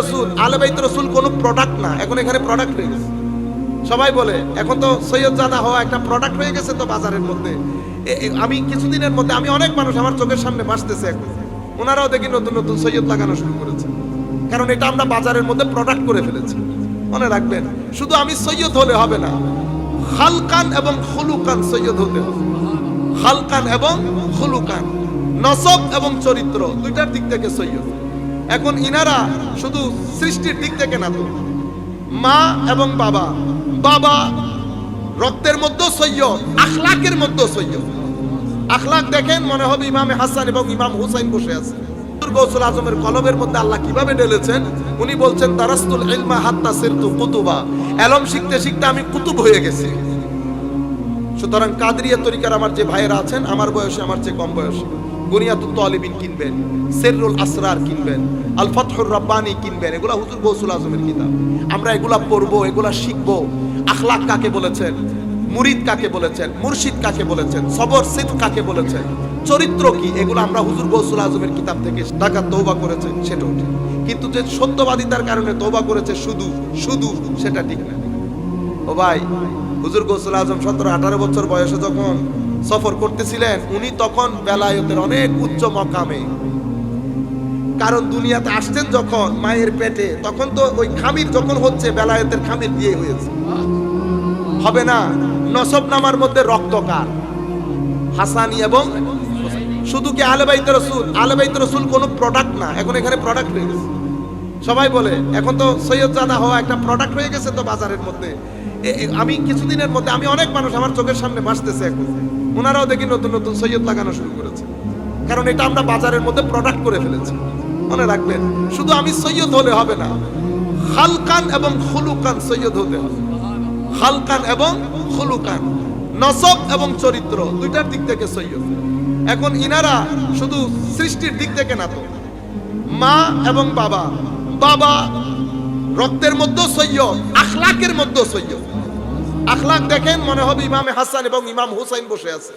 রসুল রসুল কোনো প্রোডাক্ট না। এখন এখানে প্রোডাক্ট হয়ে গেছে। সবাই বলে, এখন তো সৈয়দ জাদা হওয়া একটা প্রোডাক্ট হয়ে গেছে তো বাজারের মধ্যে। আমি কিছুদিনের মধ্যে, আমি অনেক মানুষ আমার চোখের সামনে এখন। ওনারাও দেখি নতুন নতুন সৈয়দ লাগানো শুরু করেছে। কারণ এটা আমরা বাজারের মধ্যে প্রোডাক্ট করে ফেলেছি। মনে রাখবেন, শুধু আমি সৈয়দ হলে হবে না হালকান এবং খুলুকান সৈয়দ হতে হবে। হালকান এবং খুলুকান, নসব এবং চরিত্র, দুইটার দিক থেকে সৈয়দ। এখন ইনারা শুধু সৃষ্টির দিক থেকে না তো। মা এবং বাবা। বাবা রক্তের মধ্যে সৈয়দ, আখলাকের মধ্যে সৈয়দ। আখলাক দেখেন, মনে হবে ইমামে হাসান এবং ইমাম হুসাইন বসে আছে। গৌসুল আজমের কলবের মধ্যে আল্লাহ কীভাবে ঢেলেছেন? উনি বলছেন, তারাস্তুল ইলমা হাত্তা কুতুবা। এলম শিখতে শিখতে আমি কুতুব হয়ে গেছি। সুতরাং কাদরিয়া তরিকার আমার যে ভাইয়েরা আছেন, আমার বয়সে, আমার চেয়ে কম বয়সে। গুনিয়াতুত তালিবিন কিনবেন, সেররুল আসরার কিনবেন আল ফাতহুর রাব্বানি কিনবেন, এগুলা হুজুর গৌসুল আজমের কিতাব। আমরা এগুলা পড়ব, এগুলা শিখব। আখলাক কাকে বলেছেন? মুরিদ কাকে বলেছেন? মুর্শিদ কাকে বলেছেন? সবর সিদ কাকে বলেছেন? চরিত্র কি? এগুলো আমরা হুজুর গৌসুল আজমের কিতাব থেকে টাকা তৌবা করেছেন সেটাও ঠিক কিন্তু যে সত্যবাদিতার কারণে তৌবা করেছে শুধু শুধু সেটা ঠিক না। ও ভাই, হুজুর গোসল আজম সতেরো আঠারো বছর বয়সে যখন সফর করতেছিলেন, উনি তখন বেলায়তের অনেক উচ্চ মকামে। কারণ দুনিয়াতে আসছেন যখন মায়ের পেটে, তখন তো ওই খামির যখন হচ্ছে, বেলায়তের খামির দিয়ে হয়েছে। হবে না, নসব নামার মধ্যে রক্তকার হাসানি এবং শুধু কি আলেবাইত রসুল? আলেবাইত রসুল কোনো প্রোডাক্ট না, এখন এখানে প্রোডাক্ট গেছে। সবাই বলে, এখন তো সৈয়দ জাদা হওয়া একটা প্রোডাক্ট হয়ে গেছে তো বাজারের মধ্যে। আমি কিছুদিনের মধ্যে, আমি অনেক মানুষ আমার চোখের সামনে ভাসতেছে এখন। ওনারাও দেখি নতুন নতুন সৈয়দ লাগানো শুরু করেছে। কারণ এটা আমরা বাজারের মধ্যে প্রোডাক্ট করে ফেলেছি। মনে রাখবেন, শুধু আমি সৈয়দ হলে হবে না হালকান এবং খুলুকান সৈয়দ হতে হবে। হালকান এবং খুলুকান, নসব এবং চরিত্র, দুইটার দিক থেকে সৈয়দ। এখন ইনারা শুধু সৃষ্টির দিক থেকে না তো, মা এবং বাবা বাবা রক্তের মধ্যে সৈয়দ, আখলাকের মধ্যে সৈয়দ। আখলাক দেখেন মনে হবে ইমামে হাসান এবং ইমাম হুসাইন বসে আছে।